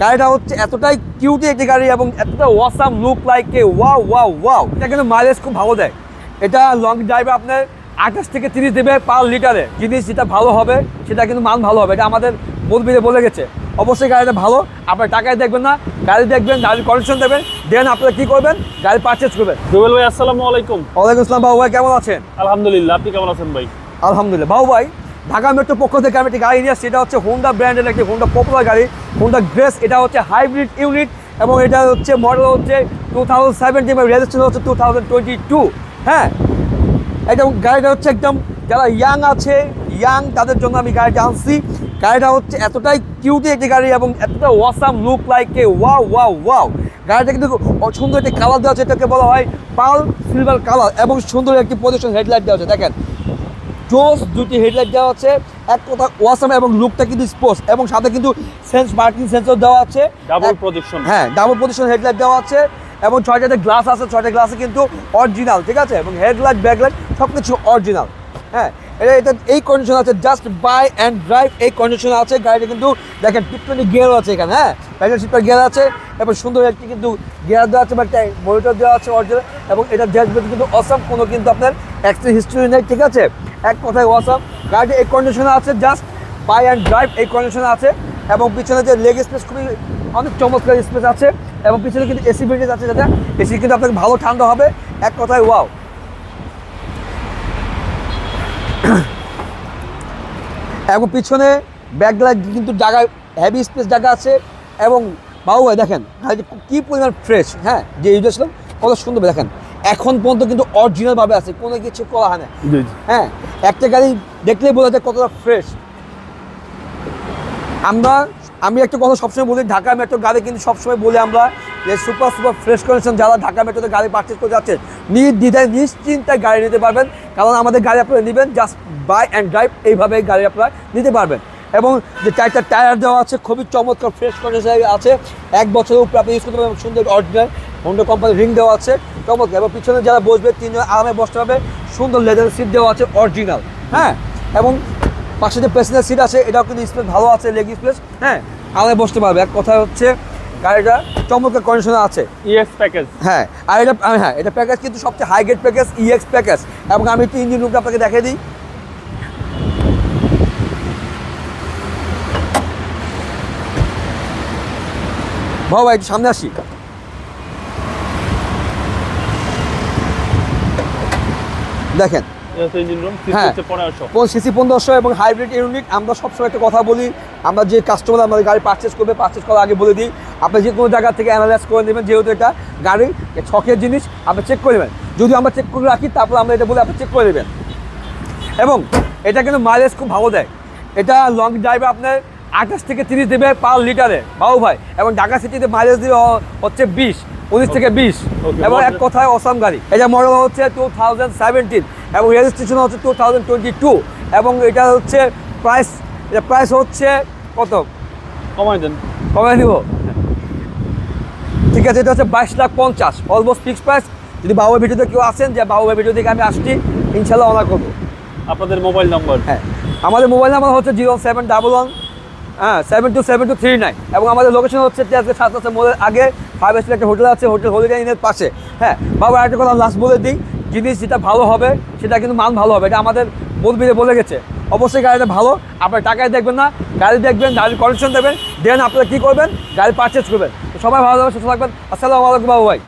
গাড়িটা হচ্ছে এতটাই কিউটি একটি গাড়ি এবং এতটা awesome look like a wow wow wow এটা কিন্তু মাইলেজ খুব ভালো দেয়। এটা লং ড্রাইভে আপনার আঠাশ থেকে তিরিশ দেবে পার লিটারে জিনিস যেটা ভালো হবে সেটা কিন্তু মান ভালো হবে। এটা আমাদের মুরবিরে বলে গেছে। অবশ্যই গাড়িটা ভালো। আপনার টাকায় দেখবেন না। গাড়ি দেখবেন গাড়ির কন্ডিশন দেবেন দেন আপনারা কী করবেন? গাড়ি পারচেজ করবেন। রুবেল ভাই আসসালামু আলাইকুম। ওয়ালাইকুম আসসালাম বাবু ভাই কেমন আছেন? আলহামদুলিল্লাহ আপনি কেমন আছেন ভাই? আলহামদুলিল্লাহ। বাবু ভাই ঢাকা মেট্রো পক্ষ থেকে আমি একটি গাড়ি নিয়ে আসছি। এটা হচ্ছে হোন্ডা ব্র্যান্ডের একটি হোন্ডা পপুলার গাড়ি। হোন্ডা গ্রেস এটা হচ্ছে হাইব্রিড ইউনিট এবং এটা হচ্ছে মডেল হচ্ছে টু থাউজেন্ড সেভেন্টিন রেজিস্ট্রেশন হচ্ছে টু থাউজেন্ড টোয়েন্টি টু হ্যাঁ? এটা গাড়িটা হচ্ছে একদম যারা ইয়াং আছে ইয়াং তাদের জন্য আমি গাড়িটা আনছি। গাড়িটা হচ্ছে এতটাই কিউটি একটি গাড়ি এবং এতটা awesome look like a wow wow wow গাড়িটা কিন্তু সুন্দর একটি কালার দেওয়া আছে, এটাকে বলা হয় পাল সিলভার কালার এবং সুন্দর একটি পজিশন হেডলাইট দেওয়া আছে। দেখেন জোস দুটি হেডলাইট দেওয়া আছে। এক কথা ওয়াসাম এবং লুকটা কিন্তু স্পোর্টস এবং সাথে কিন্তু সেন্স মার্কিং সেন্সর দেওয়া আছে। ডাবল প্রজেকশন হ্যাঁ ডাবল পজিশন হেডলাইট দেওয়া আছে। এবং ছয়টাতে গ্লাস আছে ছয়টা গ্লাসে কিন্তু অরিজিনাল ঠিক আছে? এবং হেডলাইট ব্যাকলাইট সব কিছু অরিজিনাল হ্যাঁ এটা এটা এই কন্ডিশন আছে জাস্ট বাই অ্যান্ড ড্রাইভ এই কন্ডিশন আছে। গাড়িটা কিন্তু দেখেন টিপটনি গিয়ার আছে এখানে হ্যাঁ? প্যাকেট সিটটা গিয়ার আছে এবং সুন্দর একটি কিন্তু গিয়ার দেওয়া আছে বা একটা মনিটর দেওয়া আছে অরিজিনাল এবং এটা ড্যাশবোর্ড কিন্তু অসম কোনো কিন্তু আপনার অ্যাক্সিডেন্ট হিস্ট্রি নেই ঠিক আছে? এক কথায় অসম গাড়িটা এই কন্ডিশনে আছে জাস্ট বাই অ্যান্ড ড্রাইভ এই কন্ডিশনে আছে, এবং পিছনে যে লেগ স্পেস খুবই অনেক চমৎকার স্পেস আছে, এবং পিছনে কিন্তু এসি বেরিয়ে আছে, যাতে এসি কিন্তু আপনাকে ভালো ঠান্ডা হবে, এক কথায় ওয়াও এবং পিছনে ব্যাকলাইট কিন্তু জায়গায় হেভি স্পেস জায়গা আছে, এবং বাবু ভাই দেখেন কী পরিমাণ ফ্রেশ হ্যাঁ যে ইউজ ছিলাম, কত সুন্দর, দেখেন। এখন পর্যন্ত কিন্তু অরিজিনালভাবে আছে কোনো কিছু করা হয় না। হ্যাঁ একটা গাড়ি দেখলেই বোঝা যায় কতটা ফ্রেশ আমরা আমি একটা কথা সবসময় বলি ঢাকা মেট্রো গাড়ি কিন্তু সবসময় বলি আমরা যে সুপার সুপার ফ্রেশ কন্ডিশন যারা ঢাকা মেট্রোতে গাড়ি পারচেজ করে যাচ্ছে নির্দ্বিধায় নিশ্চিন্তায় গাড়ি নিতে পারবেন। কারণ আমাদের গাড়ি আপনারা নেবেন জাস্ট বাই অ্যান্ড ড্রাইভ এইভাবে গাড়ি আপনারা নিতে পারবেন। এবং যে চারটা টায়ার দেওয়া আছে খুবই চমৎকার ফ্রেশ কন্ডিশন আছে। এক বছরের উপরে আপনি ইউজ করতে পারবেন সুন্দর অরিজিনাল হোন্ডা কোম্পানির রিং দেওয়া আছে। চমৎকার। এবং পিছনে যারা বসবে তিনজন আরামে বসতে পারবে। সুন্দর লেদার সিট দেওয়া আছে অরিজিনাল হ্যাঁ? এবং পাশে যে প্যাসেঞ্জার সিট আছে এটাও কিন্তু স্পেস ভালো আছে লেগ স্পেস হ্যাঁ? আরামে বসতে পারবে। এক কথা হচ্ছে গাড়িটা চমৎকার কন্ডিশনে আছে। ইএক্স প্যাকেজ হ্যাঁ? আর এটা হ্যাঁ এটা প্যাকেজ কিন্তু সবচেয়ে high grade package EX package এবং আমি একটু ইঞ্জিন রুমটা আপনাকে দেখিয়ে দিই। ভাই একটু সামনে আসি। দেখেন। হ্যাঁ। সিসি পনেরোশো এবং হাইব্রিড ইউনিট আমরা সবসময় একটা কথা বলি আমরা যে কাস্টমার আমাদের গাড়ি পারচেস করবে পারচেস করার আগে বলে দিই আপনি যে কোনো জায়গা থেকে অ্যানালাইজ করে নেবেন যেহেতু এটা গাড়ি ছকের জিনিস আপনি চেক করে নেবেন। যদি আমরা চেক করে রাখি তারপর আমরা এটা বলে আপনি চেক করে নেবেন। এবং এটা কিন্তু মাইলেজ খুব ভালো দেয়। এটা লং ড্রাইভে আপনার আঠাশ থেকে তিরিশ দেবে পার লিটারে বাবু ভাই। এবং ঢাকা সিটিতে মাইলেজ দিবে হচ্ছে বিশ উনিশ থেকে বিশ। এবং এক কথায় অসাম গাড়ি। এটা মডেল হচ্ছে টু থাউজেন্ড সেভেন্টিন এবং রেজিস্ট্রেশন হচ্ছে টু থাউজেন্ড টোয়েন্টি টু এবং এটা হচ্ছে প্রাইস এটা প্রাইস হচ্ছে কত? কমাই দেন। কমে নিব ঠিক আছে এটা হচ্ছে বাইশ লাখ পঞ্চাশ। অলমোস্ট ফিক্স প্রাইস যদি বাবুর ভিডিওতে কেউ আসেন যে বাবুর ভিডিও থেকে আমি আসছি ইনশাল্লাহ অনার করব। আপনাদের মোবাইল নম্বর হ্যাঁ। আমাদের মোবাইল নাম্বার হচ্ছে জিরো সেভেন ডাবল ওয়ান হ্যাঁ seven two seven two three nine এবং আমাদের লোকেশন হচ্ছে আজকে সাত আছে মোড়ের আগে ফাইভ স্টার একটা হোটেল আছে হোটেল হলিডে ইনের পাশে। হ্যাঁ বাবা একটা কথা লাস্ট বলে দিই, জিনিস যেটা ভালো হবে, সেটা কিন্তু মান ভালো হবে। এটা আমাদের বলবিরে বলে গেছে। অবশ্যই গাড়িটা ভালো, আপনার টাকায় দেখবেন না, গাড়ি দেখবেন, গাড়ির কন্ডিশন দেবেন দেন আপনারা কী করবেন? গাড়ি পারচেজ করবেন। সবাই ভালো থাকবেন, সুস্থ থাকবেন। আসসালামু আলাইকুম বাবু ভাই।